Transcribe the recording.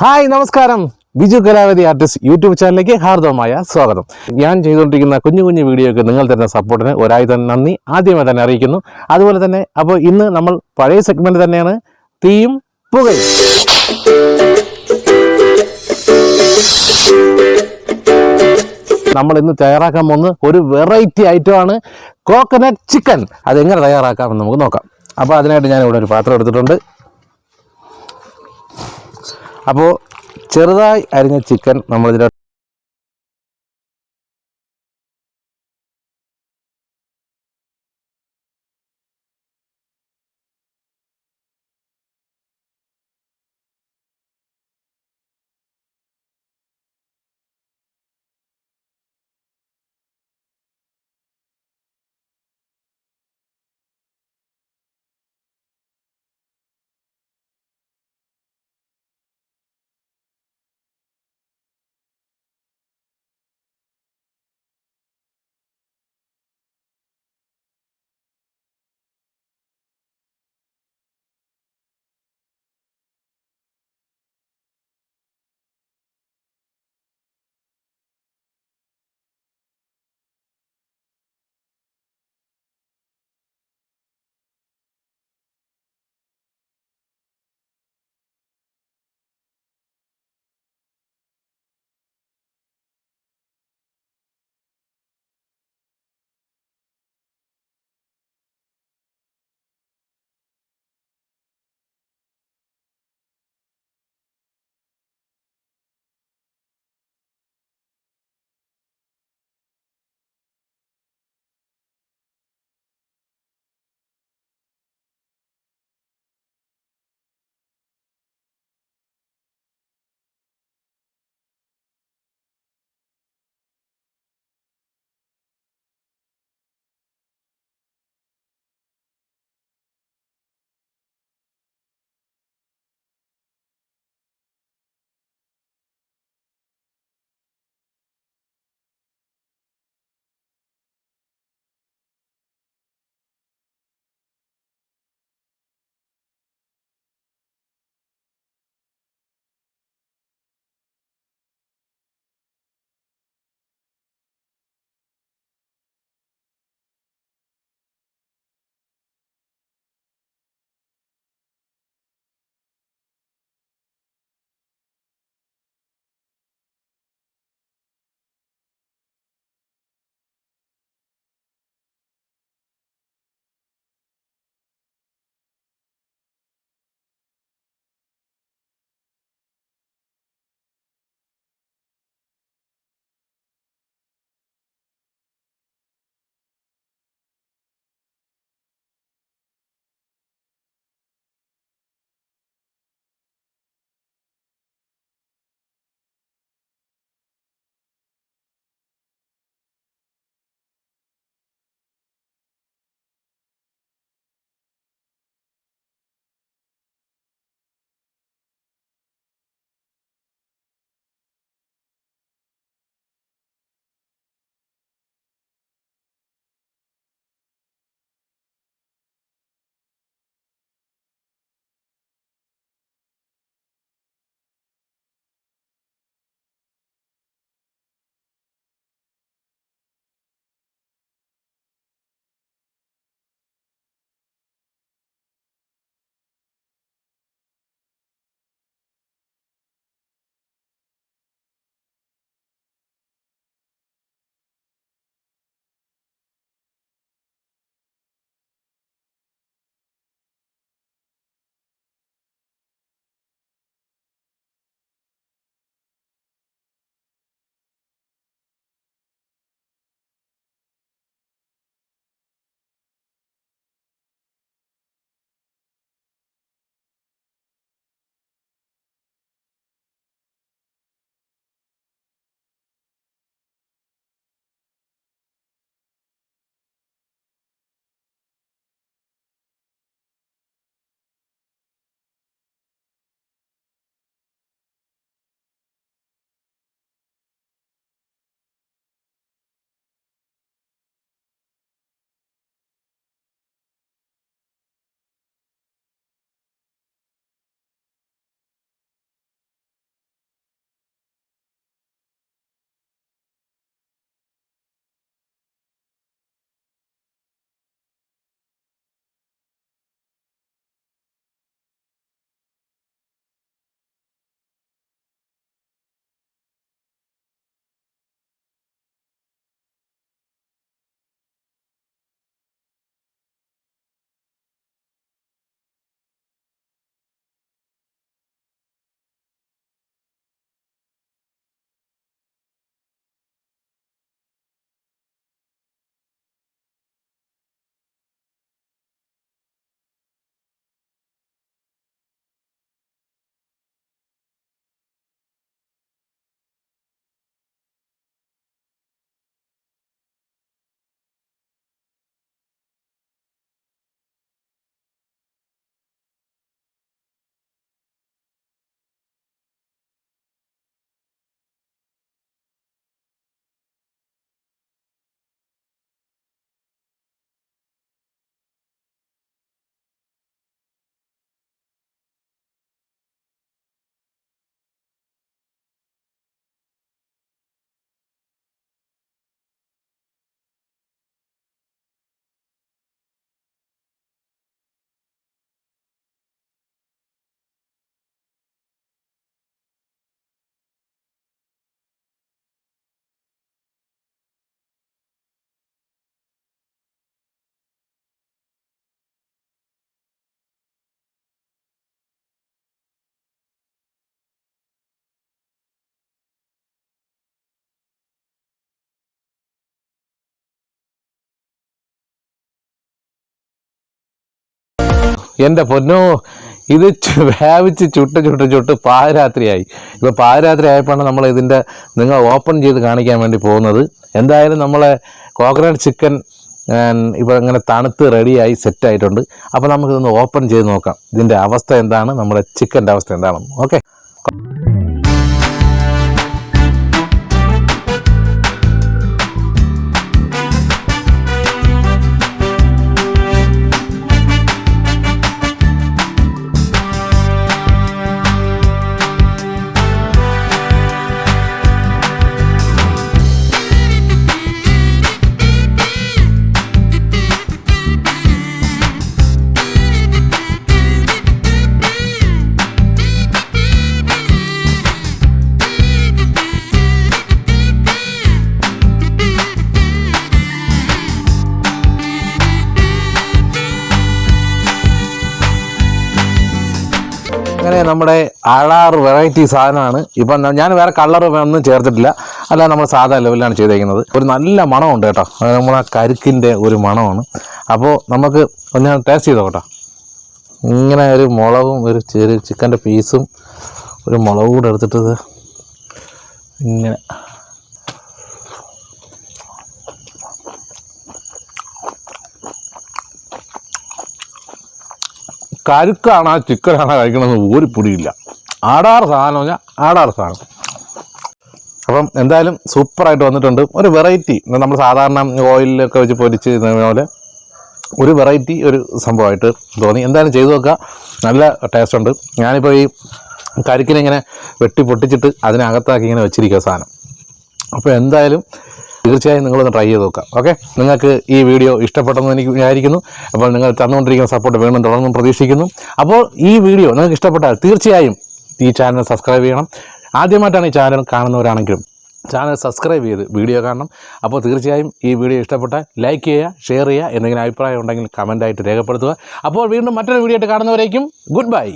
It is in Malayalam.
ഹായ് നമസ്കാരം. ബിജു കലാവതി ആർട്ടിസ്റ്റ് യൂട്യൂബ് ചാനലിലേക്ക് ഹാർദവമായ സ്വാഗതം. ഞാൻ ചെയ്തുകൊണ്ടിരിക്കുന്ന കുഞ്ഞു കുഞ്ഞു വീഡിയോയ്ക്ക് നിങ്ങൾ തരുന്ന സപ്പോർട്ടിന് ഒരായി തന്നെ നന്ദി. ആദ്യമായി തന്നെ അറിയിക്കുന്നു. അതുപോലെ തന്നെ അപ്പോൾ ഇന്ന് നമ്മൾ പഴയ സെഗ്മെന്റ് തന്നെയാണ് തീയും പുകയും. നമ്മൾ ഇന്ന് തയ്യാറാക്കാൻ പോകുന്ന ഒരു വെറൈറ്റി ഐറ്റമാണ് കോക്കനട്ട് ചിക്കൻ അതെങ്ങനെ തയ്യാറാക്കാമെന്ന് നമുക്ക് നോക്കാം. അപ്പോൾ അതിനായിട്ട് ഞാൻ ഇവിടെ ഒരു പാത്രം എടുത്തിട്ടുണ്ട്. അപ്പോൾ ചെറുതായി അരിഞ്ഞ ചിക്കൻ നമ്മളിതിൽ എന്റെ പൊന്നോ ഇത് വേവിച്ച് ചുട്ട് ചുട്ട് ചുട്ട് പാതിരാത്രിയായി. ഇപ്പോൾ പാതിരാത്രി ആയപ്പോഴാണ് നമ്മൾ ഇതിന്റെ നിങ്ങൾ ഓപ്പൺ ചെയ്ത് കാണിക്കാൻ വേണ്ടി പോകുന്നത്. എന്തായാലും നമ്മളെ കോക്കനട്ട് ചിക്കൻ ഇപ്പോൾ ഇങ്ങനെ തണുത്ത് റെഡിയായി സെറ്റായിട്ടുണ്ട് അപ്പോൾ നമുക്കിതൊന്ന് ഓപ്പൺ ചെയ്ത് നോക്കാം. ഇതിന്റെ അവസ്ഥ എന്താണ്? നമ്മുടെ ചിക്കന്റെ അവസ്ഥ എന്താണെന്ന് ഓക്കെ. അങ്ങനെ നമ്മുടെ അഴാറ് വെറൈറ്റി സാധനമാണ്. ഇപ്പം ഞാൻ വേറെ കളർ ഒന്നും ചേർത്തിട്ടില്ല. അല്ല നമ്മൾ സാധാ ലെവലിലാണ് ചെയ്തേക്കുന്നത്. ഒരു നല്ല മണമുണ്ട് കേട്ടോ. അത് നമ്മളെ ആ കരുക്കിന്റെ ഒരു മണമാണ്. അപ്പോൾ നമുക്ക് ഒന്ന് ടേസ്റ്റ് ചെയ്തോ കേട്ടോ ഇങ്ങനെ ഒരു മുളകും ഒരു ചെറിയ ചിക്കന്റെ പീസും ഒരു മുളകും കൂടെ എടുത്തിട്ടത് ഇങ്ങനെ കരുക്കാണ് ആ ചിക്കനാണ് കഴിക്കണമെന്ന് ഒരു പിടിയില്ല. ആടാറ് സാധനം പറഞ്ഞാൽ ആടാറ് സാധനം. അപ്പം എന്തായാലും സൂപ്പറായിട്ട് വന്നിട്ടുണ്ട്. ഒരു വെറൈറ്റി. നമ്മൾ സാധാരണ ഓയിലൊക്കെ വെച്ച് പൊരിച്ച് പോലെ ഒരു വെറൈറ്റി ഒരു സംഭവമായിട്ട് തോന്നി. എന്തായാലും ചെയ്തു നോക്കുക. നല്ല ടേസ്റ്റ് ഉണ്ട്. ഞാനിപ്പോൾ ഈ കരിക്കിനെ ഇങ്ങനെ വെട്ടി പൊട്ടിച്ചിട്ട് അതിനകത്താക്കി ഇങ്ങനെ വെച്ചിരിക്കുക സാധനം. അപ്പോൾ എന്തായാലും തീർച്ചയായും നിങ്ങളൊന്ന് ട്രൈ ചെയ്ത് നോക്കാം. ഓക്കെ നിങ്ങൾക്ക് ഈ വീഡിയോ ഇഷ്ടപ്പെട്ടെന്ന് എനിക്ക് വിചാരിക്കുന്നു. അപ്പോൾ നിങ്ങൾ തന്നുകൊണ്ടിരിക്കുന്ന സപ്പോർട്ട് വേണം തുടർന്നും പ്രതീക്ഷിക്കുന്നു. അപ്പോൾ ഈ വീഡിയോ നിങ്ങൾക്ക് ഇഷ്ടപ്പെട്ടാൽ തീർച്ചയായും ഈ ചാനൽ സബ്സ്ക്രൈബ് ചെയ്യണം. ആദ്യമായിട്ടാണ് ഈ ചാനൽ കാണുന്നവരാണെങ്കിലും ചാനൽ സബ്സ്ക്രൈബ് ചെയ്ത് വീഡിയോ കാണണം. അപ്പോൾ തീർച്ചയായും ഈ വീഡിയോ ഇഷ്ടപ്പെട്ടാൽ ലൈക്ക് ചെയ്യുക ഷെയർ ചെയ്യുക എന്തെങ്കിലും അഭിപ്രായം ഉണ്ടെങ്കിൽ കമന്റായിട്ട് രേഖപ്പെടുത്തുക. അപ്പോൾ വീണ്ടും മറ്റൊരു വീഡിയോ ആയിട്ട് കാണുന്നവരേക്കും ഗുഡ് ബൈ